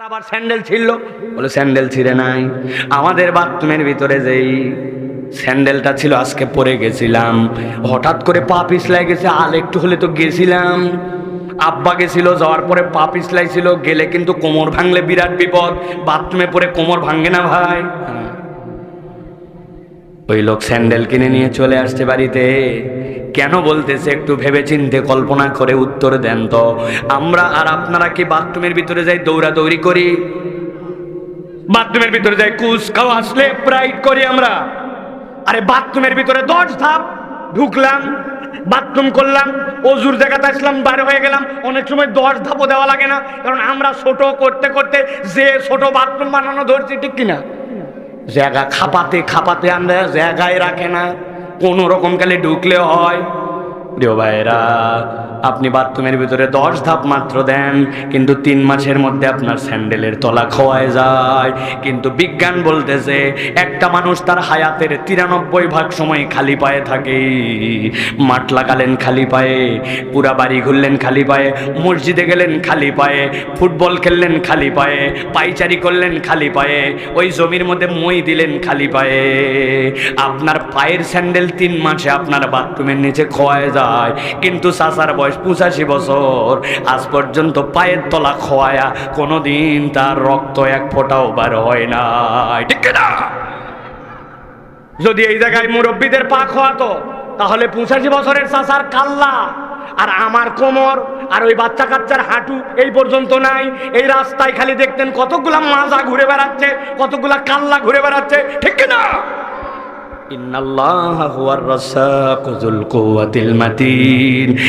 আর আবার স্যান্ডেল ছিল বলে, স্যান্ডেল ছিঁড়ে নাই। আমাদের বাথরুমের ভিতরে যেই স্যান্ডেলটা ছিল, আজকে পরে গেছিলাম। হঠাৎ করে পা পিছলাই গেছে, আল একটু হলে তো গেছিলাম। আব্বা গেছিল, যাওয়ার পরে পা পিছলাই ছিল গেলে কিন্তু কোমর ভাঙলে বিরাট বিপদ। বাথরুমে পরে কোমর ভাঙে না ভাই। ওই লোক স্যান্ডেল কিনে নিয়ে চলে আসছে বাড়িতে। কেন বলতেছে একটু ভেবে চিনতে কল্পনা করে উত্তর দেন তো। আমরা আর আপনারা কি বাথরুমের ভিতরে যাই দৌড়াদৌড়ি করি? বাথরুমের ভিতরে যাই কুস খাওয়া আসলে প্রাইড করি আমরা। আরে বাথরুমের ভিতরে দশ ধাপ ঢুকলাম, বাথরুম করলাম, অজুর জায়গাতে আসলাম, বাইরে হয়ে গেলাম। অনেক সময় দশ ধাপও দেওয়া লাগে না, কারণ আমরা ছোট করতে করতে যে ছোট বাথরুম বানানো ধরছি ঠিক কিনা? জায়গা খাপাতে খাপাতে আমরা জায়গায় রাখে না। কোনো রকম কালে ঢুকলে হয়। প্রিয় ভাইরা আপনি বাথরুমের ভিতরে দশ ধাপ মাত্র দেন, কিন্তু তিন মাসের মধ্যে আপনার স্যান্ডেলের তলা খোয়ায় যায়। কিন্তু বিজ্ঞান বলতেছে, একটা মানুষ তার হায়াতের তিরানব্বই ভাগ সময় খালি পায়ে থাকে। মাঠ লাগালেন খালি পায়ে, পুরা বাড়ি ঘুরলেন খালি পায়ে, মসজিদে গেলেন খালি পায়ে, ফুটবল খেললেন খালি পায়ে, পাইচারি করলেন খালি পায়ে, ওই জমির মধ্যে মই দিলেন খালি পায়ে। আপনার পায়ের স্যান্ডেল তিন মাসে আপনার বাথরুমের নিচে খোয়ায় যায় কিন্তু চাচার বয়স পঁচাশি বছর। আজ পর্যন্ত পায়ের তলা খোয়ায়া কোনোদিন তার রক্ত এক ফোঁটাও বার হয় না ঠিক না যদি এই জায়গায় মুরব্বীদের পা খোয়াতো, তাহলে পঁচাশি বছরের চাচার কাল্লা আর আমার কোমর আর ওই বাচ্চা কাচ্চার হাঁটু এই পর্যন্ত নাই। এই রাস্তায় খালি দেখতেন কতগুলা মাজা ঘুরে বেড়াচ্ছে, কতগুলা কাল্লা ঘুরে বেড়াচ্ছে। ঠিক না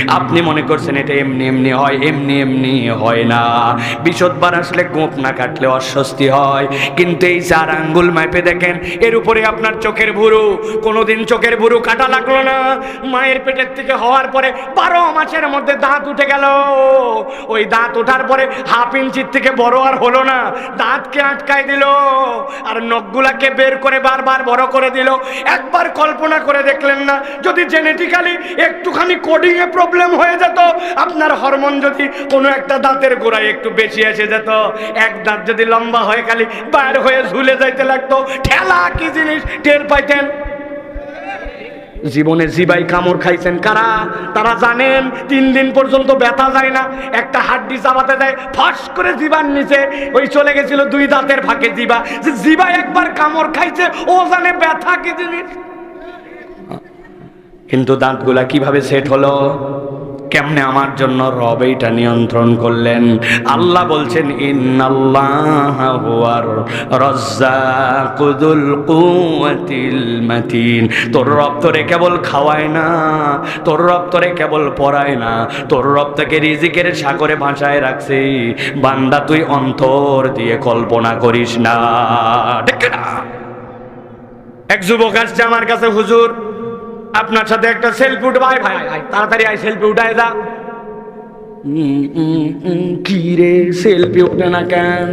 আপনি মনে করছেন এটা এমনি এমনি হয়, এমনি এমনি হয় না। বিশদবার আসলে গোপ না কাটলে অস্বস্তি হয়। কিন্তু এই চার আঙ্গুল মাপে দেখেন, এর উপরে আপনার চোখের ভুরু। কোনোদিন চোখের ভুরু কাটা লাগল না। মায়ের পেটের থেকে হওয়ার পরে বারো মাসের মধ্যে দাঁত উঠে গেল। ওই দাঁত ওঠার পরে হাফ ইঞ্চির থেকে বড় আর হলো না। দাঁতকে আটকায় দিল। আর নখগুলাকে বের করে বারবার বড় করে দিল। একবার কল্পনা করে দেখলেন না। যদি জেনেটিক্যালি একটুখানি কোডিং এ প্রবলেম হয়ে যেত, আপনার হরমোন যদি কোনো একটা দাঁতের গোড়ায় একটু বেশি এসে যেত, এক দাঁত যদি লম্বা হয়ে খালি বাইর হয়ে ঝুলে যাইতে লাগতো। ঠেলা কি জিনিস? টের পাইতেন? জীবনে জিবাই কামড় খাইছেন কারা? তারা জানেন তিন দিন পর্যন্ত ব্যথা যায় না, একটা হাড্ডি চাবাতে দেয় ফাঁস করে জিবার নিচে, ওই চলে গেছিল দুই দাঁতের ফাঁকে জিবা। যে জিবা একবার কামড় খাইছে, ও জানে ব্যথা কি জিনিস। কিন্তু দাঁতগুলা কীভাবে সেট হলো? কেমনে আমার জন্য রব এইটা নিয়ন্ত্রণ করলেন? আল্লাহ বলছেন মাতিন। তোর রব তোরে কেবল খাওয়ায় না, তোর রব তোরে কেবল পড়ায় না, তোর রব তোকে রিজিকের সাগরে ভাষায় রাখছে। বান্দা, তুই অন্তর দিয়ে কল্পনা করিস না। এক যুবক আসছে আমার কাছে, হুজুর আপনার সাথে একটা সেলফি উঠে ভাই তাড়াতাড়ি আই সেলফি উঠায় দা কি রে সেলফি ওঠে না কেন?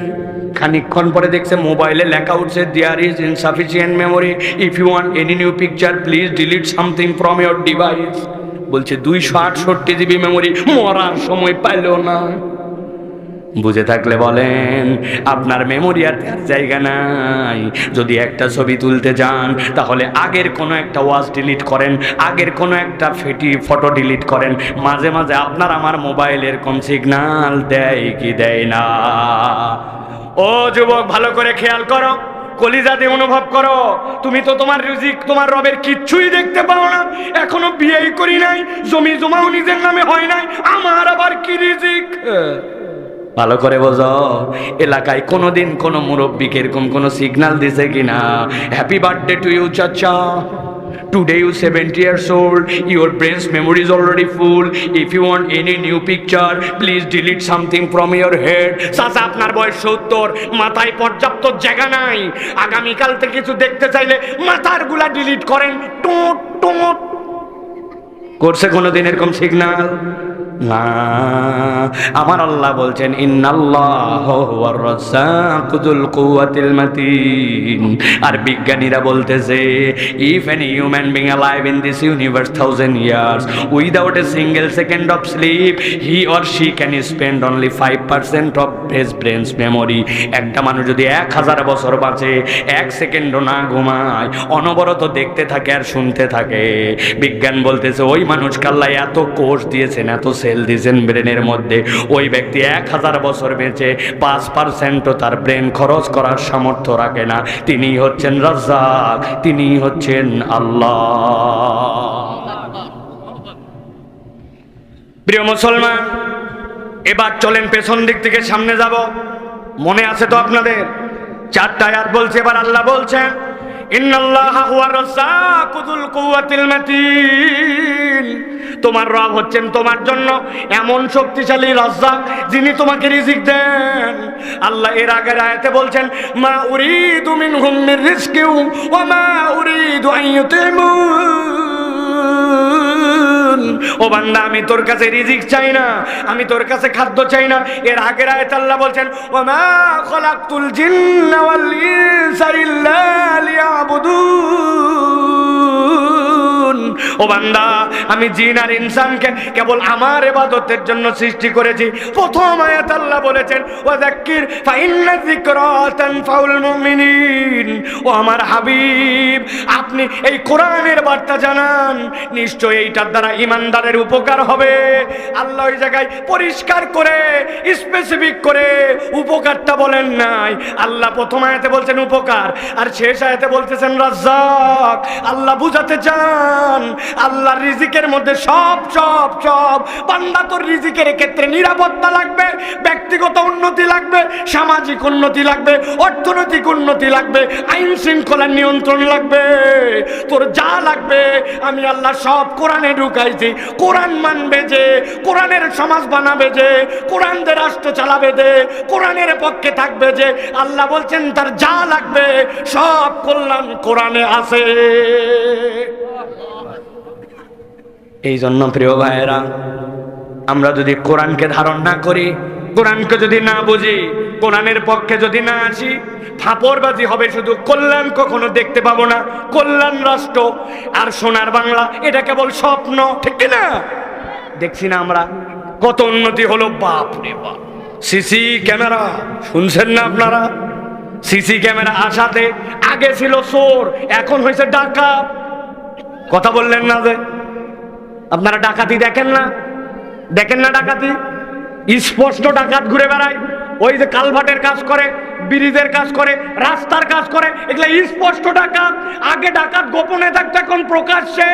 খানিকক্ষণ পরে দেখছে মোবাইলে লেখা উঠছে there is insufficient memory if you want any new picture please delete something from your device বলছে, দুইশো আটষট্টি জিবি মেমোরি মরার সময় পাইলো না। বুঝে থাকলে বলেন, আপনার মেমোরি আর জায়গা নাই। যদি একটা ছবি তুলতে যান, তাহলে আগের কোনো একটা ওয়াজ ডিলিট করেন, আগের কোনো একটা ফেটি ফটো ডিলিট করেন। মাঝে মাঝে আপনার আমার মোবাইলের কোন সিগনাল দেয় কি দেয় না। ও যুবক, ভালো করে খেয়াল করো, কলিজা দিয়ে অনুভব করো। তুমি তো তোমার রিজিক তোমার রবের কিচ্ছুই দেখতে পাও না। এখনও বিয়েই করি নাই, জমি জমাও নিজের নামে হয় নাই। আমার আবার কি রিজিক? ভালো করে বোঝো এলাকায় কোনোদিন কোনো মুরব্বীকে এরকম কোনো সিগন্যাল দিছে কিনা? হ্যাপি বার্থডে টু ইউ চাচা। Today you 70 years old, your brain's memory is already full. If you want any new picture, please delete something from your head. চাচা আপনার বয়স সত্তর মাথায় পর্যাপ্ত জায়গা নাই। আগামীকাল থেকে কিছু দেখতে চাইলে মাথারগুলা ডিলিট করেন। টোট টোট। করছে কোনোদিন এরকম সিগন্যাল না আমার আল্লাহ বলছেন আর বিজ্ঞানীরা বলতেছে if an human being alive in this universe thousand years without a single second of sleep he or she can spend only five percent of his brain's memory একটা মানুষ যদি এক হাজার বছর বাঁচে, এক সেকেন্ডও না ঘুমায়, অনবরত দেখতে থাকে আর শুনতে থাকে। বিজ্ঞান বলতেছে, ওই মানুষ কাল্লাই এত কোষ দিয়েছেন, এত সেল দিয়েছেন ব্রেনের মধ্যে। ওই ব্যক্তি এক হাজার বছর বেঁচে পাঁচ পার্সেন্টও তার ব্রেন খরচ করার সামর্থ্য রাখে না। তিনি হচ্ছেন রাজ্জাক তিনি হচ্ছেন আল্লাহ। প্রিয় মুসলমান, এবার চলেন পেছন দিক থেকে সামনে যাব। মনে আছে তো আপনাদের? চারটা আয়াত বলছে, এবার আল্লাহ বলছেন, ইন্নাল্লাহা হুয়ার রাজ্জাকুযুল কুওয়াতিল মাতিন তোমার রব হচ্ছেন তোমার জন্য এমন শক্তিশালী রাজ্জাক যিনি তোমাকে রিজিক দেন। আল্লাহ এর আগের আয়াতে বলছেন, মা রিজকিউ ওয়া মা ও বান্দা, আমি তোর কাছে রিজিক চাই না, আমি তোর কাছে খাদ্য চাই না। এর আগের আয়াত আল্লাহ বলছেন ও মা খলাকতুল জিন্না ওয়াল ইনসা ইল্লা ও বান্দা, আমি জিন আর ইনসানকে কেবল আমার ইবাদতের জন্য সৃষ্টি করেছি। প্রথম আয়াত আল্লাহ বলেছেন যিকরা মুমিনিন। ও আমার হাবিব, আপনি এই কোরআনের বার্তা জানান, নিশ্চয় এইটার দ্বারা ইমানদারের উপকার হবে। আল্লাহ ওই জায়গায় পরিষ্কার করে স্পেসিফিক করে উপকারটা বলেন নাই। আল্লাহ প্রথম আয়াতে বলছেন উপকার, আর শেষ আয়াতে বলতেছেন রাজ্জাক। আল্লাহ বুঝাতে চান আল্লাহর রিজিকের মধ্যে সব সব সব। বান্দা তোর রিজিকের ক্ষেত্রে নিরাপত্তা লাগবে, ব্যক্তিগত উন্নতি লাগবে, সামাজিক উন্নতি লাগবে, অর্থনৈতিক উন্নতি লাগবে, আইন শৃঙ্খলার নিয়ন্ত্রণ লাগবে। তোর যা লাগবে, আমি আল্লাহ সব কোরআনে ঢুকাইছি। কোরআন মানবে যে, কোরআনের সমাজ বানাবে যে কোরআন দিয়ে রাষ্ট্র চালাবে যে, কোরআনের পক্ষে থাকবে যে, আল্লাহ বলছেন তার যা লাগবে, সব কল্যাণ কোরআনে আছে। এই জন্য প্রিয় ভাইয়েরা, আমরা যদি কোরআনকে ধারণ না করি, কোরআনকে যদি না বুঝি, কোরআনের পক্ষে যদি না আসি ফাপড়বাজি হবে শুধু কল্যাণ কখনো দেখতে পাবো না, কল্যাণ রাষ্ট্র আর সোনার বাংলা, এটা কেবল স্বপ্ন, ঠিক না? দেখছি না আমরা কত উন্নতি হলো, বাপ রে বাপ। সিসি ক্যামেরা, শুনছেন না আপনারা? সিসি ক্যামেরা আসাতে আগে ছিল চোর, এখন হয়েছে ডাকাত। কথা বললেন না যে? আপনারা ডাকাতি দেখেন না? দেখেন না ডাকাতি? স্পষ্ট ডাকাত ঘুরে বেড়ায়। ওই যে কালভাটের কাজ করে, ব্রিজের কাজ করে, রাস্তার কাজ করে, এগুলো স্পষ্ট ডাকাত। আগে ডাকাত গোপনে থাকতো, এখন প্রকাশ্যে।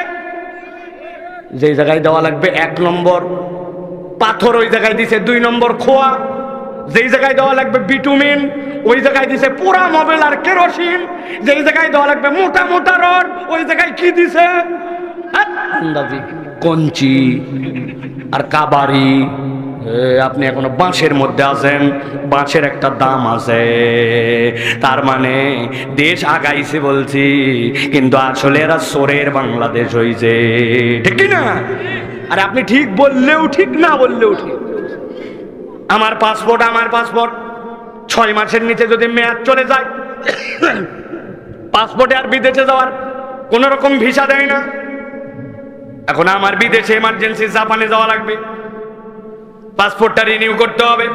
যেই জায়গায় দেওয়া লাগবে এক নম্বর। পাথর ওই জায়গায় দিছে দুই নম্বর খোয়া। যেই জায়গায় দেওয়া লাগবে বিটুমিন, ওই জায়গায় দিছে পোড়া মোবাইল আর কেরোসিন। যেই জায়গায় দেওয়া লাগবে মোটা মোটা রড, ওই জায়গায় কি দিছে? হ্যাঁ? আন্দাজি। কঞ্চি আর কাবারি। আপনি এখনও বাঁশের মধ্যে আছেন, বাঁশের একটা দাম আছে। তার মানে দেশ আগাইছে বলছি, কিন্তু আসলে এরা সোরের বাংলাদেশ হয়েছে ঠিক না আরে আপনি ঠিক বললেও ঠিক, না বললেও ঠিক। আমার পাসপোর্ট আমার পাসপোর্ট। ছয় মাসের নিচে যদি মেয়াদ চলে যায়, পাসপোর্টে আর বিদেশে যাওয়ার কোনো রকম ভিসা দেয় না। এখন আমার বিদেশে এমার্জেন্সি জাপানে যাওয়া লাগবে। পাসপোর্টটা রিনিউ করতে হবে।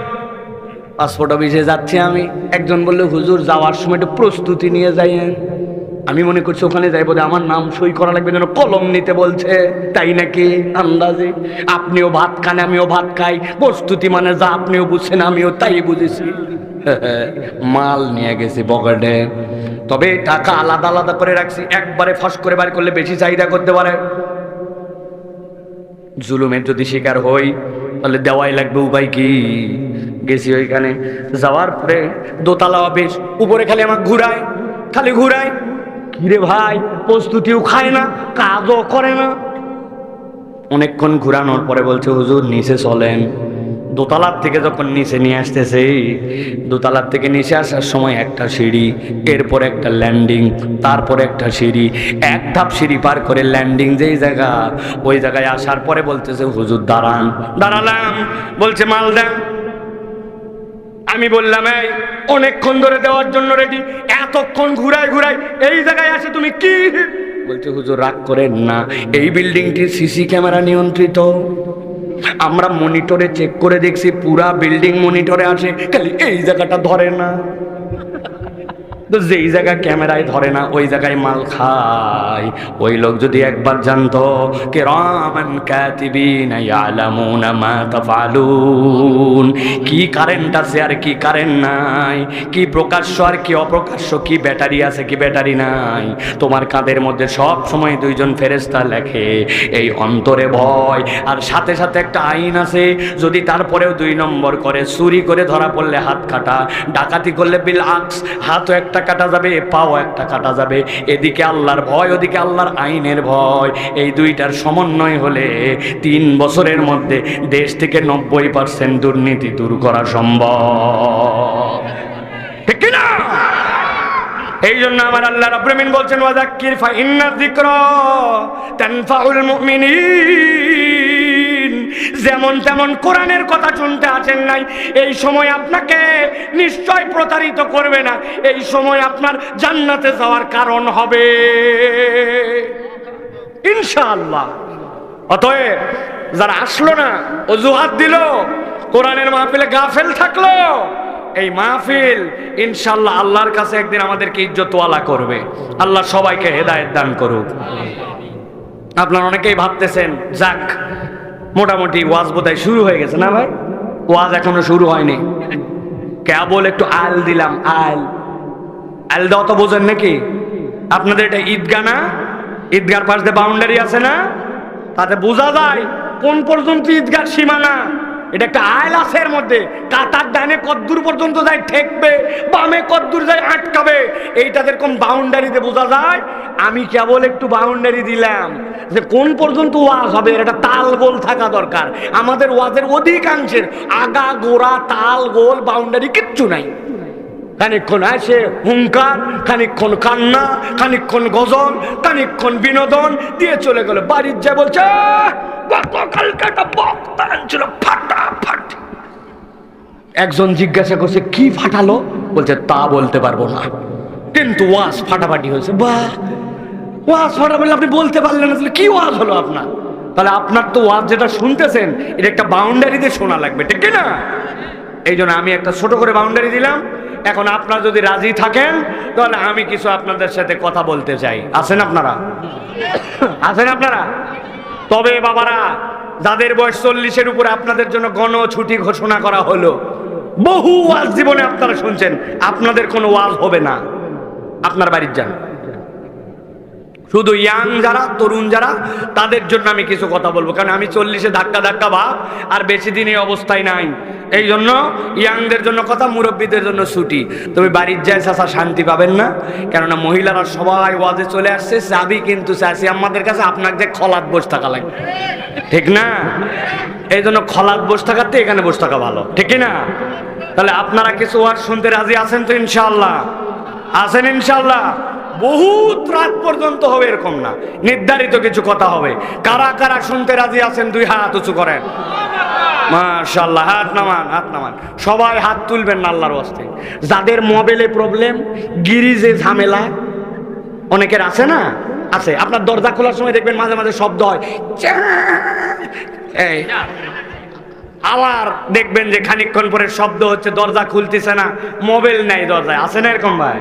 পাসপোর্ট অফিসে যাচ্ছি আমি। একজন বলল, হুজুর, যাওয়ার সময় একটু প্রস্তুতি নিয়ে যাইয়েন। আমি মনে করছি ওখানে যাই, বোধহয় আমার নাম সই করা লাগবে যেন কলম নিতে বলছে। তাই নাকি? আন্দাজে। আপনিও ভাত খান, আমিও ভাত খাই। প্রস্তুতি মানে যা আপনিও বুঝছেন, আমিও তাই বুঝেছি। মাল নিয়ে গেছি পকেটে। তবে টাকা আলাদা আলাদা করে রাখছি। একবারে ফাঁস করে বার করলে বেশি চাহিদা করতে পারে। জুলুমের যদি শিকার হই, তাহলে দেওয়াই লাগবে উপায় কি? গেছি ওইখানে। যাওয়ার পরে দোতলা অফিস, উপরে খালি আমার ঘুরায়, খালি ঘুরায়। কিরে ভাই, প্রস্তুতিও খায় না, কাজও করে না। অনেকক্ষণ ঘুরানোর পরে বলছে, হুজুর, নিচে চলেন। দোতলার থেকে যখন নিচে নিয়ে আসতেছে, দোতলার থেকে নিচে আসার সময় একটা সিঁড়ি, এরপর একটা ল্যান্ডিং তারপর একটা সিঁড়ি, এক ধাপ সিঁড়ি পার করে ল্যান্ডিং যেই জায়গা, ওই জায়গায় আসার পরে বলতেছে, হুজুর, দাঁড়ান। দাঁড়ালাম। বলছে, মাল দেন। আমি বললাম, এই, অনেকক্ষণ ধরে দেওয়ার জন্য রেডি এতক্ষণ ঘুরাই ঘুরাই এই জায়গায় আসে তুমি কি? বলছে, হুজুর, রাগ করেন না। এই বিল্ডিংটি সিসি ক্যামেরা নিয়ন্ত্রিত। আমরা মনিটরে চেক করে দেখছি পুরা বিল্ডিং মনিটরে আছে। খালি এই জায়গাটা ধরে না। তো যেই জায়গা ক্যামেরায় ধরে না, ওই জায়গায় মাল খায়। ওই লোক যদি একবার জানতো কে রমান কাতিবিন মা তাফালুন কি কারেন্ট আছে আর কি কারেন্ট নাই? কি প্রকাশ্য আর কি অপ্রকাশ্য? কি ব্যাটারি আছে, কি ব্যাটারি নাই? তোমার কাঁধের মধ্যে সব সময় দুইজন ফেরেস্তা লেখে, এই অন্তরে ভয়। আর সাথে সাথে একটা আইন আছে, যদি তারপরেও দুই নম্বর করে, চুরি করে ধরা পড়লে হাত কাটা, ডাকাতি করলে বিল আক্স, হাতও একটা কাটা যাবে, পাও একটা কাটা যাবে। এদিকে আল্লাহর ভয়, ওদিকে আল্লাহর আইনের ভয়। এই দুইটার সমন্বয় হলে তিন বছরের মধ্যে দেশ থেকে নব্বই পার্সেন্ট দুর্নীতি দূর করা সম্ভব। ঠিক না? এই জন্য আমার আল্লাহ রাব্বুল বলছেন ওয়াজাক্কির ফা ইন্না যিকরা তানফাউল যেমন তেমন কোরআনের কথা শুনতে আছেন নাই। এই সময় আপনাকে নিশ্চয় প্রতারিত করবে না। এই সময় আপনার জান্নাতে যাওয়ার কারণ হবে। ইনশাআল্লাহ। অতএব যারা আসলো না, অজুহাত দিল, কোরআনের মাহফিলে গাফেল থাকল, এই মাহফিল ইনশাল্লাহ আল্লাহর কাছে একদিন আমাদেরকে ইজ্জতওয়ালা করবে। আল্লাহ সবাইকে হেদায়েত দান করুক। আপনারা অনেকেই ভাবতেছেন, যাক মোটামুটি ওয়াজ বোধহয় শুরু হয়ে গেছে, না ভাই? ওয়াজ এখনও শুরু হয়নি। কেবল একটু আল দিলাম, আল। আল দাও তো বোঝেন নাকি? আপনাদের এটা ঈদগা না? ঈদগার পাশ দিয়ে বাউন্ডারি আছে না? তাতে বোঝা যায় কোন পর্যন্ত ঈদগার সীমানা। এটা একটা আয়লাসের মধ্যে কাতার ডানে কদ্দূর পর্যন্ত যায়, ঠেকবে, বামে কদ্দূর যায়, আটকাবে। এইটা যেরকম বাউন্ডারিতে বোঝা যায়, আমি কেবল একটু বাউন্ডারি দিলাম যে কোন পর্যন্ত ওয়াজ হবে একটা তাল গোল থাকা দরকার। আমাদের ওয়াজের অধিকাংশের আগা, গোড়া, তাল গোল, বাউন্ডারি কিচ্ছু নাই। খানিক্ষণ আসে হুঙ্কার খানিক্ষণ কান্না খানিক্ষণ গজল খানিক্ষণ বিনোদন দিয়ে চলে গেল বাড়ির যা বলছে "আহ, গতকালকে একটা বক্তা ছিল ফাটাফাটি। একজন জিজ্ঞাসা করছে কি ফাটালো? বলছে তা বলতে পারব না। কিন্তু ওয়াজ ফাটাফাটি হয়েছে। বাহ ফাটা বললে আপনি বলতে পারলেন না তাহলে কি ওয়াজ হলো আপনার? তাহলে আপনার তো ওয়াজ যেটা শুনতেছেন এটা একটা বাউন্ডারিতে শোনা লাগবে ঠিক না? এই জন্য আমি একটা ছোট করে বাউন্ডারি দিলাম। এখন আপনারা যদি রাজি থাকেন, তাহলে আমি কিছু আপনাদের সাথে কথা বলতে চাই। আছেন আপনারা? আছেন আপনারা? তবে বাবারা, যাদের বয়স চল্লিশের উপরে আপনাদের জন্য গণ ছুটি ঘোষণা করা হলো, বহু ওয়াজ জীবনে আপনারা শুনছেন। আপনাদের কোনো ওয়াজ হবে না। আপনার বাড়ির যান। শুধু ইয়াং যারা, তরুণ যারা, তাদের জন্য আমি কিছু কথা বলব। কারণ আমি চল্লিশে ধাক্কা ধাক্কা ভাব আর বেশি দিন এই অবস্থায় নাই। এই জন্য ইয়াংদের জন্য কথা, মুরব্বীদের জন্য ছুটি। তবে বাড়ির যায় চাষা শান্তি পাবেন না, কেননা মহিলারা সবাই ওয়াজে চলে আসছে, চাবি কিন্তু চাষি আমাদের কাছে আপনাকে যে খলাত বসে থাকা লাগবে ঠিক না? এই জন্য খলাত বসে থাকাতে এখানে বসে থাকা ভালো। ঠিক না? তাহলে আপনারা কিছু ওয়াজ শুনতে রাজি আছেন তো ইনশাল্লাহ আছেন ইনশাল্লাহ বহুত রাত পর্যন্ত হবে এরকম না। নির্ধারিত কিছু কথা হবে। কারা কারা শুনতে রাজি আছেন, দুই হাত উঁচু করেন। মাশাল্লাহ হাত নামান হাত নামান। সবাই হাত তুলবেন না আল্লাহর ওয়াস্তে। যাদের মোবাইলে প্রবলেম গিরিজে ঝামেলা, অনেকের আছে না? আছে। আপনার দরজা খোলার সময় দেখবেন মাঝে মাঝে শব্দ হয়। এই, আবার দেখবেন যে খানিকক্ষণ পরে শব্দ হচ্ছে, দরজা খুলতেছে না। মোবাইল নাই দরজায়। আছে না এরকম ভাই?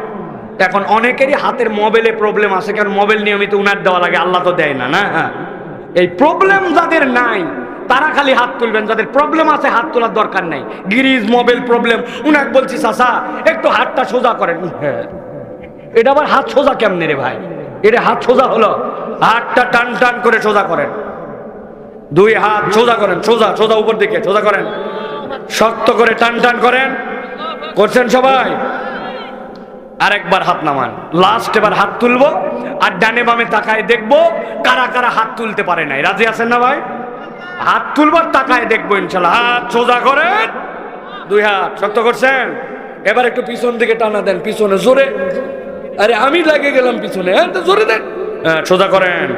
এখন অনেকেরই হাতের মোবাইলে প্রবলেম আছে, কারণ মোবাইল নিয়মিত উনার দেওয়া লাগে, আল্লাহ তো দেয় না না? হ্যাঁ। এই প্রবলেম যাদের নাই, তারা খালি হাত তুলবেন, যাদের প্রবলেম আছে, হাত তোলার দরকার নাই। গিরিজ মোবাইল প্রবলেম উনাকে বলছি চাষা একটু হাতটা সোজা করেন। হ্যাঁ। এটা আবার হাত সোজা কেমনে রে ভাই? এটা হাত সোজা হলো, হাতটা টান টান করে সোজা করেন। দুই হাত সোজা করেন, সোজা সোজা উপর দিকে, সোজা করেন। শক্ত করে টান টান করেন। করছেন সবাই? আরেকবার হাত নামান। লাস্ট এবার হাত তুলবো, আর ডানে বামে তাকায় দেখব কারা কারা হাত তুলতে পারে নাই। রাজি আছেন না ভাই? হাত তুলবার তাকায় দেখব ইনশাল্লাহ। হাত সোজা করেন। দুই হাত, শক্ত করছেন? এবার একটু পিছন দিকে টানা দেন, পিছনে জোরে। আরে আমি লাগে গেলাম পিছনে হ্যাঁ জোরে দেন। হ্যাঁ সোজা করেন।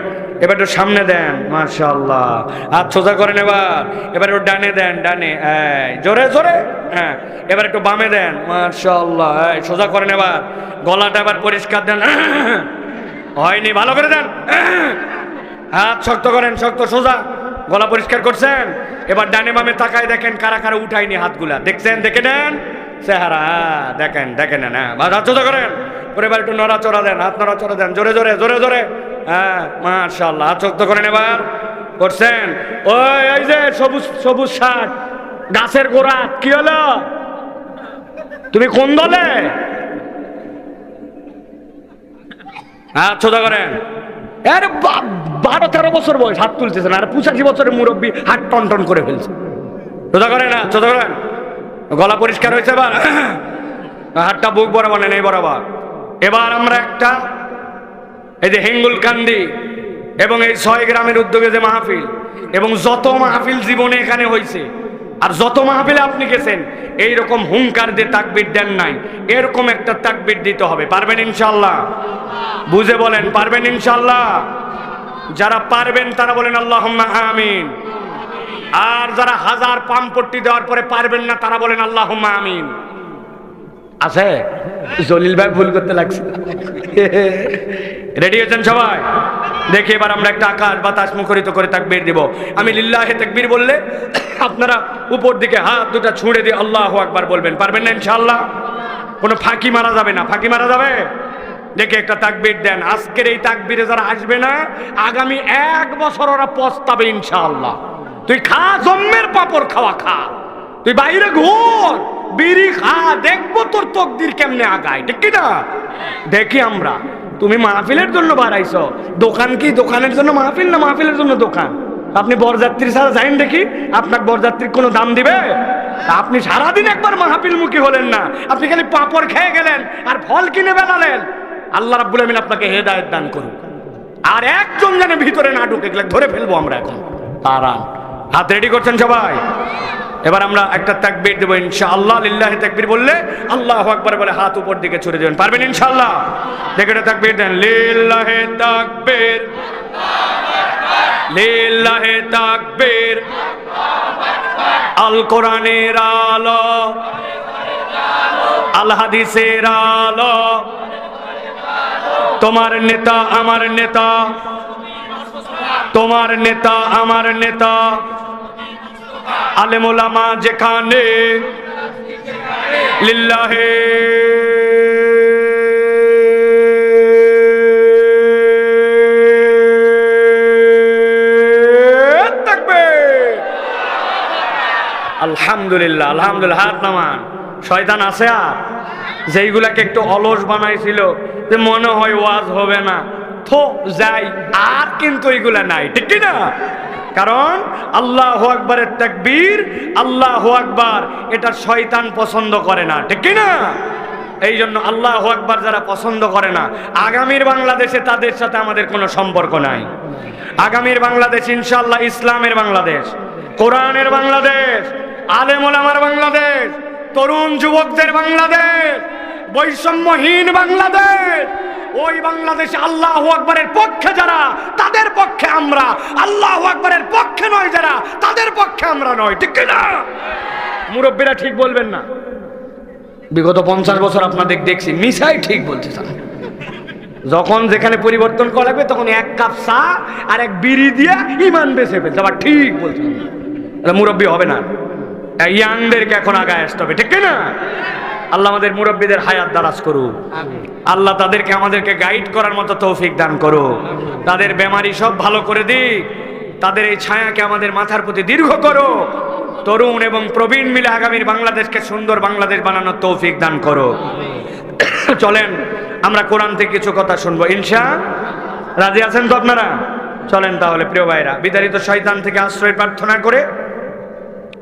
এবার একটু সামনে দেন মাশাল্লাহ হাত সোজা করেন এবার। এবার একটু ডানে দেন ডানে। জোরে জোরে। হ্যাঁ এবার একটু বামে দেন মাশাল্লাহ সোজা করেন এবার। গলাটা এবার পরিষ্কার দেন। হয়নি ভালো করে দেন। হাত শক্ত করেন শক্ত সোজা। গলা পরিষ্কার করছেন? এবার ডানে বামে তাকায় দেখেন কারা কারা উঠায়নি হাতগুলা। দেখছেন? দেখে নেন? চেহারা হ্যাঁ, দেখেন দেখে নেন হ্যাঁ। হাত সোজা করেন। পরে এবার একটু নড়াচড়া দেন হাত নড়াচড়া দেন। জোরে জোরে জোরে জোরে। হ্যাঁ মাশাল্লাহ শক্ত করেন এবার। করছেন? ওই ওই যে সবুজ সবুজ শার্ট গাছের গোড়া, কি হলো? তুমি কোন দলে? হ্যাঁ সোজা করেন। আরে বারো, তেরো বছর বয়স, হাত তুলতেছেন, আর পঁচাশি বছরের মুরব্বী হাত টন টন করে ফেলছে। সোজা করেন না সোজা করেন। গলা পরিষ্কার হয়েছে এবার। হাতটা বুক বরাবর নেই বরাবর। এবার আমরা একটা এই যে হেঙ্গুল কান্দি এবং এই ছয় গ্রামের উদ্যোগে যে মাহফিল এবং যত মাহফিল জীবনে এখানে হয়েছে আর যত মাহফিলে আপনি গেছেন এই রকম হুঙ্কার দিয়ে তাকবির দেন নাই। এরকম একটা তাকবির দিতে হবে। পারবেন ইনশাল্লাহ বুঝে বলেন, পারবেন ইনশাল্লাহ যারা পারবেন তারা বলেন আল্লাহ আমিন। আর যারা হাজার পাম্পট্টি দেওয়ার পরে পারবেন না, তারা বলেন আল্লাহ আমিন। আছে? জলিল ভাই ভুল করতে লাগছে। রেডি হয়েছেন সবাই? দেখি এবার আমরা একটা আকাশ বাতাস মুখরিত করে তাকবীর দিব। আমি লিল্লাহে তাকবীর বললে আপনারা উপর দিকে হাত দুটা ছুঁড়ে দিয়ে আল্লাহ আকবার বলবেন। পারবেন না ইনশাল্লাহ কোনো ফাঁকি মারা যাবে না। ফাঁকি মারা যাবে? দেখে একটা তাকবীর দেন। আজকের এই তাকবীরে যারা আসবে না, আগামী এক বছর ওরা পস্তাবে ইনশাল্লাহ তুই খা, জম্মের পাপড় খাওয়া খা। তুই বাইরে ঘোর। বিড়ি খা, দেখব তোর তকদির কেমনে আগায়, ঠিক না দেখি আমরা, তুমি মাহফিলের জন্য বাড়াইছো, দোকান কি দোকানের জন্য মাহফিল না মাহফিলের জন্য দোকান? আপনি বরযাত্রী ছাড়া যাইন দেখি, আপনার বরযাত্রীর কোনো দাম দিবে? আপনি সারাদিন একবার মাহফিল মুখী হলেন না, আপনি খালি পাপড় খেয়ে গেলেন আর ফল কিনে বেলালেন। আল্লাহ রাব্বুল আমিন আপনাকে হেদায়েত দান করুন আর একজন যেন ভিতরে না ঢুকে গেলে ধরে ফেলব আমরা এখন। তারান হাত রেডি করছেন সবাই? এবার আমরা একটা তাকবীর দেবো, ইনশাআল্লাহ, লিল্লাহি তাকবীর বললে আল্লাহু আকবার বলে হাত উপর দিকে ছুড়ে দেবেন। পারবেন, ইনশাআল্লাহ? দেখে এটা তাকবীর দেন। লিল্লাহি তাকবীর। লিল্লাহি তাকবীর। আল কোরআনের আলো। আল হাদিসের আলো। তোমার নেতা, আমার নেতা। তোমার নেতা, আমার নেতা। আলেমুলামা যেখানে, লিল্লাহে। আলহামদুলিল্লাহ আলহামদুলিল্লাহ, হাত নামান। শয়তান আছে আর? যেইগুলাকে একটু অলস বানাইছিল, যে মনে হয় ওয়াজ হবে না। থো, যাই, আর কিন্তু এইগুলা নাই, ঠিক না কারণ আল্লাহ আকবরের তাকবীর, আল্লাহ আকবার, এটা শয়তান পছন্দ করে না। ঠিক কি না এই জন্য আল্লাহ আকবার যারা পছন্দ করে না, আগামীর বাংলাদেশে তাদের সাথে আমাদের কোনো সম্পর্ক নাই। আগামীর বাংলাদেশ ইনশাল্লাহ ইসলামের বাংলাদেশ, কোরআনের বাংলাদেশ আলেমুল আমার বাংলাদেশ, তরুণ যুবকদের বাংলাদেশ বৈষম্যহীন বাংলাদেশ। ওই বাংলাদেশে আল্লাহ আকবরের পক্ষে যারা, তাদের পক্ষে আমরা। আল্লাহ আকবরের পক্ষে নয় যারা, তাদের পক্ষে আমরা নয়। ঠিক না মুরব্বীরা ঠিক বলবেন না। বিগত পঞ্চাশ বছর আপনাদের দেখছি মিসাই ঠিক বলছে তারা। যখন যেখানে পরিবর্তন করা লাগবে, তখন এক কাপ চা আর এক বিড়ি দিয়ে ইমান বেছে ফেলছে। আবার ঠিক বলছে। মুরব্বী হবে না। ইয়াংদেরকে এখন আগায় আসতে হবে, ঠিক না আল্লাহ আমাদের মুরব্বীদের হায়াত দারাজ করুক। আল্লাহ তাদেরকে আমাদেরকে গাইড করার মতো তৌফিক দান করো তাদের বেমারি সব ভালো করে দিক। তাদের এই ছায়াকে আমাদের মাথার প্রতি দীর্ঘ করো। তরুণ এবং প্রবীণ মিলে আগামীর বাংলাদেশকে সুন্দর বাংলাদেশ বানানোর তৌফিক দান করো। চলেন আমরা কোরআন থেকে কিছু কথা শুনব। ইনশা রাজি আছেন তো আপনারা? চলেন তাহলে প্রিয় ভাইরা। বিতাড়িত শয়তান থেকে আশ্রয় প্রার্থনা করে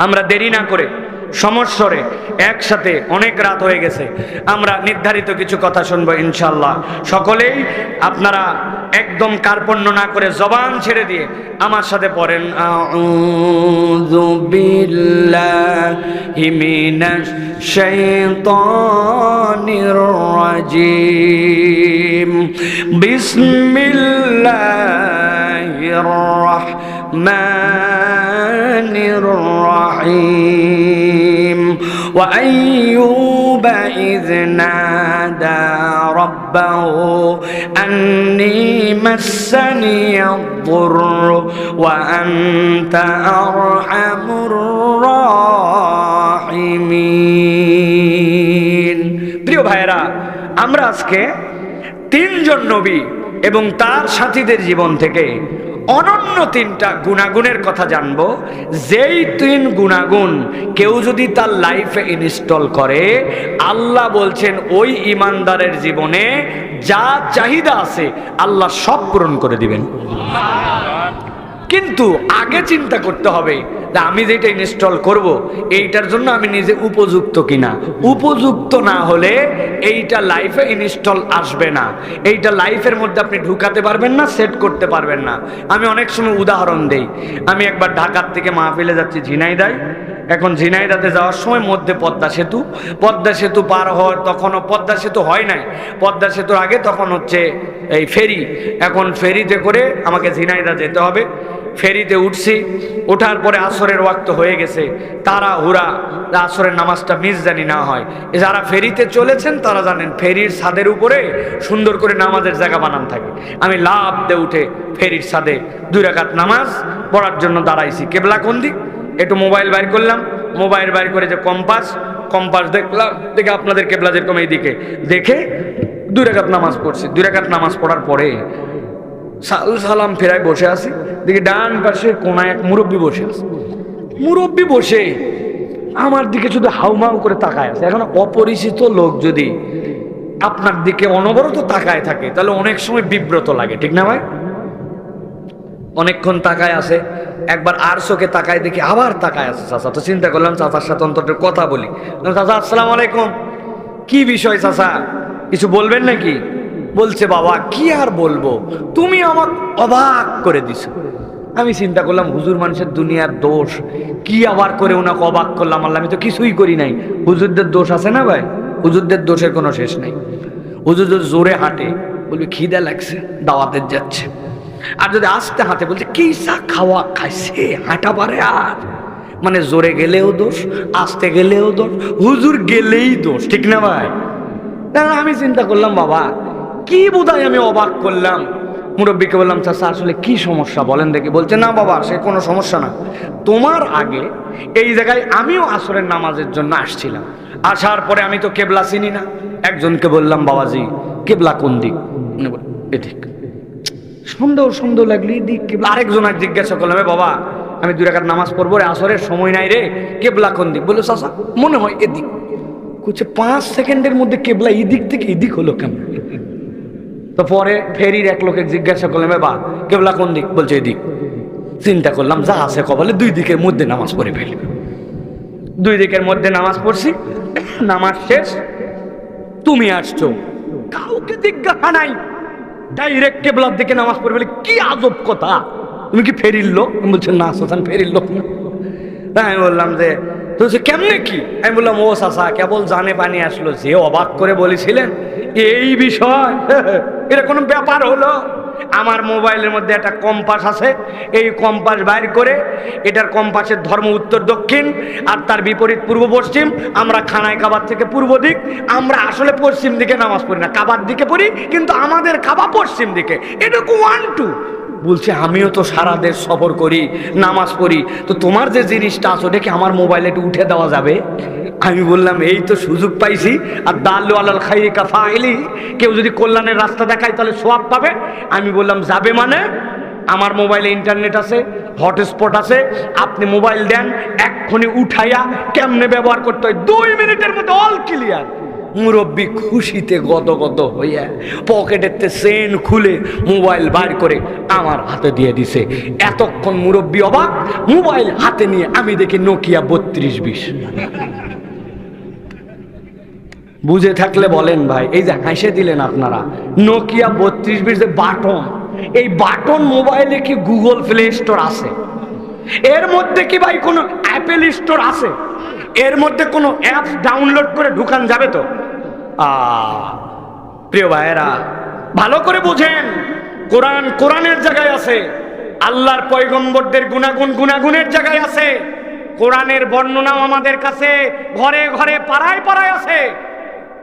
আমরা দেরি না করে সমস্বরে একসাথে অনেক রাত হয়ে গেছে। আমরা নির্ধারিত কিছু কথা শুনব ইনশাল্লাহ সকলেই আপনারা একদম কার্পণ্য না করে জবান ছেড়ে দিয়ে আমার সাথে পড়েন। বিসমিল্লাহির রাহমানির রাহিম। وأيوب إذ نادى ربه أني مسني الضر وأنت أرحم الراحمين প্রিয় ভাইরা আমরা আজকে তিনজন নবী এবং তার সাথীদের জীবন থেকে অনন্য তিনটা গুণাগুণের কথা জানব। যেই তিন গুণাগুণ কেউ যদি তার লাইফে ইনস্টল করে, আল্লাহ বলছেন, ওই ইমানদারের জীবনে যা চাহিদা আছে, আল্লাহ সব পূরণ করে দিবেন। কিন্তু আগে চিন্তা করতে হবে যে আমি যেটা ইনস্টল করব, এইটার জন্য আমি নিজে উপযুক্ত কিনা। উপযুক্ত না হলে এইটা লাইফে ইনস্টল আসবে না। এইটা লাইফের মধ্যে আপনি ঢুকাতে পারবেন না সেট করতে পারবেন না। আমি অনেক সময় উদাহরণ দেই। আমি একবার ঢাকার থেকে মাহফিলে যাচ্ছি ঝিনাইদায়। এখন ঝিনাইদাতে যাওয়ার সময় মধ্যে পদ্মা সেতু। পদ্মা সেতু পার হওয়ার তখনও পদ্মা সেতু হয় নাই। পদ্মা সেতুর আগে তখন হচ্ছে এই ফেরি। এখন ফেরিতে করে আমাকে ঝিনাইদা যেতে হবে। ফেরিতে উঠছি, ওঠার পরে আসরের ওয়াক্ত হয়ে গেছে। তারা হুরা আসরের নামাজটা মিস জানি না হয়। যারা ফেরিতে চলেছেন, তারা জানেন ফেরির ছাদের উপরে সুন্দর করে নামাজের জায়গা বানান থাকে। আমি লাভ দিয়ে উঠে ফেরির ছাদে দুই রাকাত নামাজ পড়ার জন্য দাঁড়াইছি। কেবলা কোন দিক? একটু মোবাইল বাইর করলাম। মোবাইল বাইর করে যে কম্পাস কম্পাস দেখলাম, দেখে আপনাদের কেবলা যেরকম এইদিকে। দেখে দুই রাকাত নামাজ পড়ছি। দুই রাকাত নামাজ পড়ার পরে সালাম ফেরায় বসে আছি। দেখি ডান পাশে কোনায় এক মুরব্বী বসে আছে। মুরব্বী বসে আমার দিকে শুধু হাউমাউ করে তাকায় আছে। এখন অপরিচিত লোক যদি আপনার দিকে অনবরত তাকায় থাকে, তাহলে অনেক সময় বিব্রত লাগে, ঠিক না ভাই? অনেকক্ষণ তাকায় আছে, একবার আর চোখে তাকায় দেখি আবার তাকায় আছে চাচা। তো চিন্তা করলাম চাচার সাথে অন্তত কথা বলি। চাচা, আসসালামু আলাইকুম। কি বিষয় চাচা? কিছু বলবেন নাকি? বলছে, বাবা, কি আর বলব? তুমি আমাকে অবাক করে দিছো। আমি চিন্তা করলাম, হুজুর মানুষের দুনিয়ার দোষ, কি আবার করে ওনাকে অবাক করলাম? আল্লাহ, আমি তো কিছুই করি নাই। হুজুরদের দোষ আছে না ভাই? হুজুরদের দোষের কোনো শেষ নেই। হুজুর জোরে হাঁটে, বলবে, খিদে লাগছে, দাওয়াতের যাচ্ছে। আর যদি আস্তে হাঁটে, বলছে, কি চা খাওয়া খাইছে? হাঁটা পারে আর? মানে জোরে গেলেও দোষ, আস্তে গেলেও দোষ, হুজুর গেলেই দোষ, ঠিক না ভাই? আমি চিন্তা করলাম, বাবা কি বোধহয় আমি অবাক করলাম? মুরব্বীকে বললাম, চাচা, আসলে কি সমস্যা? বলেন দেখি। বলছে, না বাবা, সে কোনো সমস্যা না। তোমার আগে এই জায়গায় আমিও আসরের নামাজের জন্য আসছিলাম। আসার পরে আমি তো কেবলা চিনি না। একজনকে বললাম, বাবাজি, কেবলা কোন দিক? এদিক। সন্দেহ সন্দেহ লাগলি দিক কেবলা। আরেকজন আর জিজ্ঞাসা করলাম "এ বাবা, আমি দু রাকাত নামাজ পড়ব রে, আসরের সময় নাই রে, কেবলা কোন দিক? বলল, চাচা, মনে হয় এদিক। কুছে পাঁচ সেকেন্ডের মধ্যে কেবলা এদিক থেকে এদিক হলো কেমন? তো পরে ফেরির এক লোকে জিজ্ঞাসা করলাম "এ বা কেবলা কোন দিক? বলছে এদিক চিন্তা করলাম যা আছে কবলে দুই দিকের মধ্যে নামাজ পড়ে ফেলি। দুই দিকের মধ্যে নামাজ পড়ছি নামাজ শেষ। তুমি আসছো কাউকে জিজ্ঞাসা নাই। ডাইরেক্ট কেবলার দিকে নামাজ পড়ে বলে, কি আজব কথা। তুমি কি ফেরির লোক? বলছি না সাসান ফেরির লোক না। আমি বললাম যে সে কেমনে কি? আমি বললাম, ও সাসা কেবল জানে পানি আসলো, যে অবাক করে বলেছিলেন, এই বিষয়, এটা কোনো ব্যাপার হলো? আমার মোবাইলের মধ্যে একটা কম্পাস আছে, এই কম্পাস বাইর করে, এটার কম্পাসের ধর্ম উত্তর দক্ষিণ, আর তার বিপরীত পূর্ব পশ্চিম, আমরা খানায় কাবার থেকে পূর্ব দিক, আমরা আসলে পশ্চিম দিকে নামাজ পড়ি না, কাবার দিকে পড়ি, কিন্তু আমাদের কাবা পশ্চিম দিকে। এটুকু ওয়ান টু বলছে, আমিও তো সারা দেশ সফর করি, নামাজ পড়ি। তো তোমার যে জিনিসটা আছে, ওটা কি আমার মোবাইলে একটু উঠে দেওয়া যাবে? আমি বললাম, এই তো সুযোগ পাইছি। আর দাল্লু আলাল খাইরি কাফা আইলি কেউ যদি কল্যাণের রাস্তা দেখায়, তাহলে সোয়াব পাবে। আমি বললাম, যাবে মানে? আমার মোবাইলে ইন্টারনেট আছে, হটস্পট আছে। আপনি মোবাইল দেন, এক্ষুনি উঠাইয়া কেমনে ব্যবহার করতে হয়? দুই মিনিটের মধ্যে অল ক্লিয়ার মুরব্বী খুশিতে গত হইয়া পকেটেতে সেন খুলে মোবাইল বার করে আমার হাতে দিয়ে দিছে। এতক্ষণ মুরব্বী অবাক, মোবাইল হাতে নিয়ে আমি দেখি নোকিয়া বত্রিশ বিশ। বুঝে থাকলে বলেন ভাই, এই যে হাসে দিলেন আপনারা, নোকিয়া বত্রিশ বিশ যে বাটন, এই বাটন মোবাইলে কি গুগল প্লে স্টোর আছে? এর মধ্যে কি ভাই কোনো অ্যাপেল স্টোর আছে? এর মধ্যে কোনো অ্যাপ ডাউনলোড করে ঢুকান যাবে তো? প্রিয় ভাইয়েরা, ভালো করে বুঝেন, কোরআন কোরআনের জায়গায় আছে, আল্লাহর পয়গম্বরদের গুণাগুণ গুণাগুণের জায়গায় আছে, কোরআনের বর্ণনাও আমাদের কাছে ঘরে ঘরে পাড়ায় পাড়ায় আছে।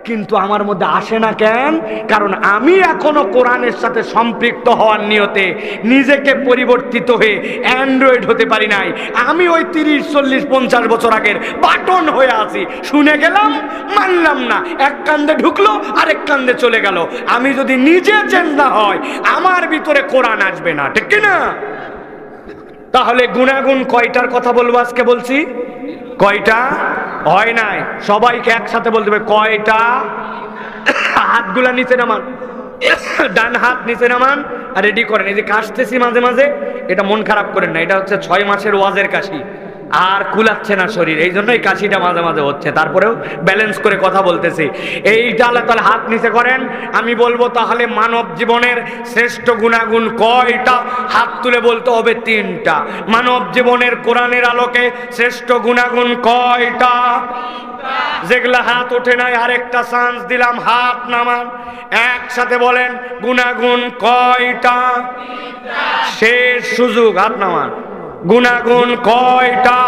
কিন্তু আমার মধ্যে আসে না কেন? কারণ আমি এখনও কোরআনের সাথে সম্পৃক্ত হওয়ার নিয়তে নিজেকে পরিবর্তিত হয়ে অ্যান্ড্রয়েড হতে পারি নাই। আমি ওই তিরিশ, চল্লিশ, পঞ্চাশ বছর আগের বাটন হয়ে আছি। শুনে গেলাম, মানলাম না। এক কান্দে ঢুকলো, আরেক কান্দে চলে গেল। আমি যদি নিজে না হয়, আমার ভিতরে কোরআন আসবে না, ঠিক না তাহলে গুণাগুণ কয়টার কথা বলব আজকে বলছি? কয়টা? হয় নাই। সবাইকে একসাথে বলতে হবে, কয়টা? হাতগুলা নিচে নামান। ডান হাত নিচে নামান আর রেডি করেন। এই যে কাশতেছি মাঝে মাঝে, এটা মন খারাপ করেন না। এটা হচ্ছে ছয় মাসের ওয়াজের কাশি। আর কুলাচ্ছে না শরীর, এই জন্যই কাশিটা মাঝে মাঝে হচ্ছে। তারপরেও ব্যালেন্স করে কথা বলতেছি। এইটা আল্লাহ তাহলে হাত নিচে করেন, আমি বলব তাহলে মানব জীবনের শ্রেষ্ঠ গুণাগুণ কয়টা? হাত তুলে বলতে হবে তিনটা। মানব জীবনের কোরআনের আলোকে শ্রেষ্ঠ গুণাগুণ কয়টা? যেগুলা হাত ওঠে নাই, আরেকটা চান্স দিলাম, হাত নামান। একসাথে বলেন, গুণাগুণ কয়টা? শেষ সুযোগ, হাত নামান। গুণাগুণ কয়টা?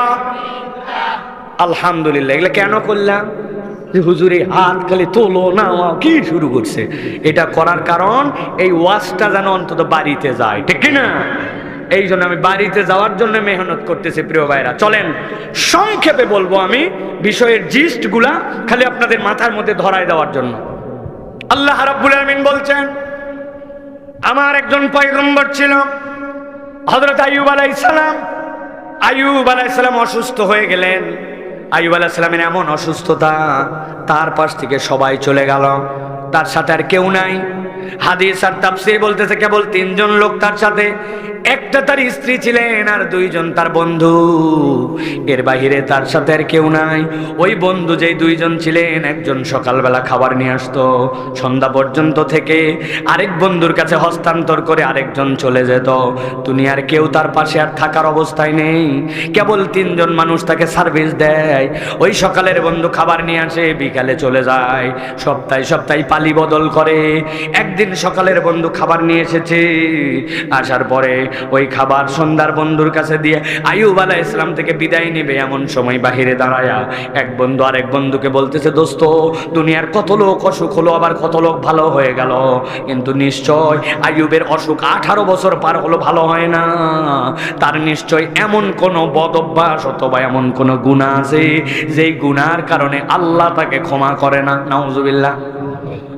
আলহামদুলিল্লাহ, এগুলো কেন করলাম? যে হুজুর হাত খালি তোলো না কি শুরু করছে? এটা করার কারণ এই ওয়াজটা যেন অন্তত বাড়িতে যায়, ঠিক কি না এই জন্য আমি বাড়িতে যাওয়ার জন্য মেহনত করতেছি, প্রিয় ভাইরা চলেন, সংক্ষেপে বলব আমি বিষয়ের জিস্টগুলা খালি আপনাদের মাথার মধ্যে ধরায় দেওয়ার জন্য। আল্লাহ রাব্বুল আলামিন বলছেন, আমার একজন পয়গম্বর ছিল হযরত আয়ুব আলাই সালাম আয়ুব আলাই অসুস্থ হয়ে গেলেন। আয়ুব আলাহ এমন অসুস্থতা, তার পাশ থেকে সবাই চলে গেল। তার সাথে আর কেউ নাই। হাদিস আর তাফসীর বলতেছে কেবল তিনজন লোক তার সাথে। একটা তার স্ত্রী ছিলেন আর দুইজন তার বন্ধু। এর বাহিরে তার সাথে আর কেউ নাই। ওই বন্ধু যেই দুইজন ছিলেন, একজন সকালবেলা খাবার নিয়ে আসতো, সন্ধ্যা পর্যন্ত থেকে আরেক বন্ধুর কাছে হস্তান্তর করে আরেকজন চলে যেত। দুনিয়ার কেউ তার পাশে আর থাকার অবস্থায় নেই। কেবল তিনজন মানুষ তাকে সার্ভিস দেয়। ওই সকালের বন্ধু খাবার নিয়ে আসে, বিকালে চলে যায়, সপ্তাহে সপ্তাহে পালি বদল করে। একদিন সকালের বন্ধু খাবার নিয়ে এসেছে। আসার পরে ওই খাবার সন্ধ্যার বন্ধুর কাছে দিয়ে আয়ুব আলাহ ইসলাম থেকে বিদায় নেবে এমন সময় বাহিরে দাঁড়ায়া এক বন্ধু আরেক বন্ধুকে বলতেছে, দোস্ত, দুনিয়ার কত লোক অসুখ হলো, আবার কত লোক ভালো হয়ে গেল। কিন্তু নিশ্চয় আয়ুবের অসুখ আঠারো বছর পার হলো, ভালো হয় না। তার নিশ্চয় এমন কোন বদ অভ্যাস অথবা এমন কোন গুণা আছে, যেই গুণার কারণে আল্লাহ তাকে ক্ষমা করে না। নাউজুবিল্লাহ।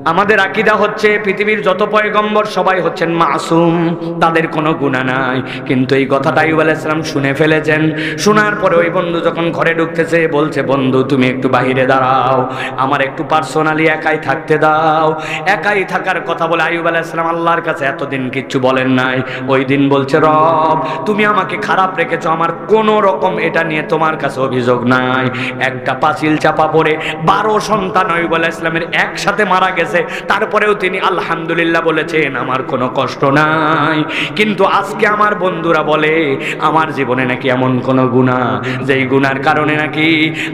আমাদের আকিদা হচ্ছে, পৃথিবীর যত পয়গম্বর সবাই হচ্ছেন মাসুম, তাদের কোনো গুণা নাই। কিন্তু এই কথাটা আইব আলাইসালাম শুনে ফেলেছেন। শোনার পরে ওই বন্ধু যখন ঘরে ঢুকতেছে, বলছে, বন্ধু, তুমি একটু বাহিরে দাঁড়াও, আমার একটু পার্সোনালি একাই থাকতে দাও। একাই থাকার কথা বলে আইব আলাইসালাম আল্লাহর কাছে এতদিন কিচ্ছু বলেন নাই। ওই দিন বলছে, রব, তুমি আমাকে খারাপ রেখেছো, আমার কোনো রকম এটা নিয়ে তোমার কাছে অভিযোগ নাই। একটা পাঁচিল চাপা পড়ে বারো সন্তান আইব আলাইসলামের একসাথে মারা গেছে। তারপরেও তিনি আলহামদুলিল্লাহ বলেছেন, আমার কোনো কষ্ট নাই। কিন্তু আজকে আমার বন্ধুরা বলে, আমার জীবনে নাকি এমন কোনো গুণা, যেই গুনার কারণে নাকি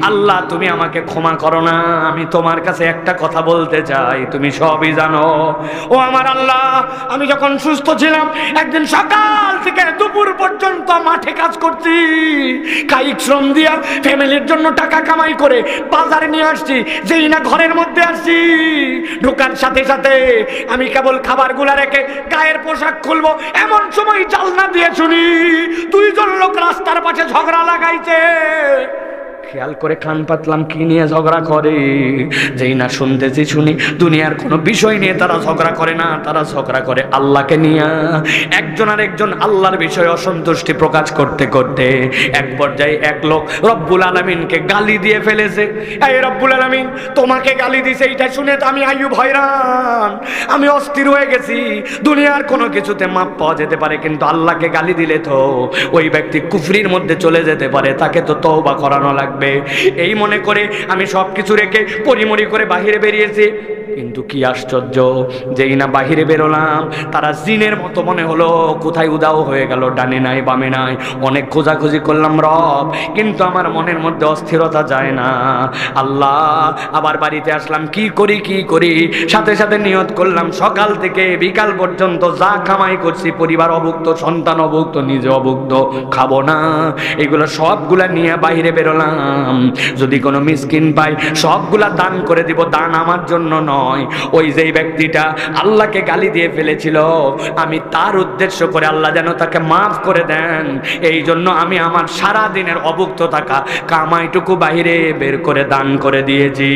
আল্লাহ তুমি আমাকে ক্ষমা করো না। আমি তোমার কাছে একটা কথা বলতে চাই, তুমি সবই জানো। ও আমার আল্লাহ, আমি যখন সুস্থ ছিলাম, একদিন সকাল থেকে দুপুর পর্যন্ত মাঠে কাজ করছি। কায়িক শ্রম দিয়া ফ্যামিলির জন্য টাকা কামাই করে বাজারে নিয়ে আসছি, যেই না ঘরের মধ্যে আসছি। ঢোকার সাথে সাথে আমি কেবল খাবারগুলা রেখে গায়ের পোশাক খুলবো। এমন সময় জালনা দিয়ে শুনি, দুইজন লোক রাস্তার পাশে ঝগড়া লাগাইছে। খেয়াল করে কান পাতলাম, কি নিয়ে ঝগড়া করে? যেই না শুনতেছি শুনি, দুনিয়ার কোনো বিষয় নিয়ে তারা ঝগড়া করে না, তারা ঝগড়া করে আল্লাহকে নিয়ে। একজন আর একজন আল্লাহর বিষয়ে অসন্তুষ্টি প্রকাশ করতে করতে এক পর্যায়ে এক লোক রব্বুল আলমিনকে গালি দিয়ে ফেলেছে। এই রব্বুল আলমিন, তোমাকে গালি দিছে, এইটা শুনে তো আমি আয়ু ভয়রান আমি অস্থির হয়ে গেছি। দুনিয়ার কোনো কিছুতে মাপ পাওয়া যেতে পারে, কিন্তু আল্লাহকে গালি দিলে তো ওই ব্যক্তি কুফরির মধ্যে চলে যেতে পারে। তাকে তো তওবা করানো লাগবে। এই মনে করে আমি সব কিছু রেখে পরিমরি করে বাহিরে বেরিয়েছি। কিন্তু কি আশ্চর্য? যেই না বাহিরে বেরোলাম, তারা জিনের মতো মনে হলো, কোথায় উদাও হয়ে গেল, ডানে নাই, বামে নাই। অনেক খোঁজাখুঁজি করলাম রব, কিন্তু আমার মনের মধ্যে অস্থিরতা যায় না। আল্লাহ, আবার বাড়িতে আসলাম, কি করি কি করি? সাথে সাথে নিয়ত করলাম, সকাল থেকে বিকাল পর্যন্ত যা কামাই করছি, পরিবার অভুক্ত, সন্তান অভুক্ত, নিজে অভুক্ত, খাব না। এগুলো সবগুলা নিয়ে বাইরে বেরোলাম। যদি কোনো মিসকিন পাই, সবগুলা দান করে দিব, দান আমার জন্য নয়। ওই যেই ব্যক্তিটা আল্লাহকে গালি দিয়ে ফেলেছিল, আমি তার উদ্দেশ্য করে আল্লাহ যেন তাকে মাফ করে দেন। এই জন্য আমি আমার সারা দিনের অভুক্ত থাকা কামাইটুকু বাহিরে বের করে দান করে দিয়েছি।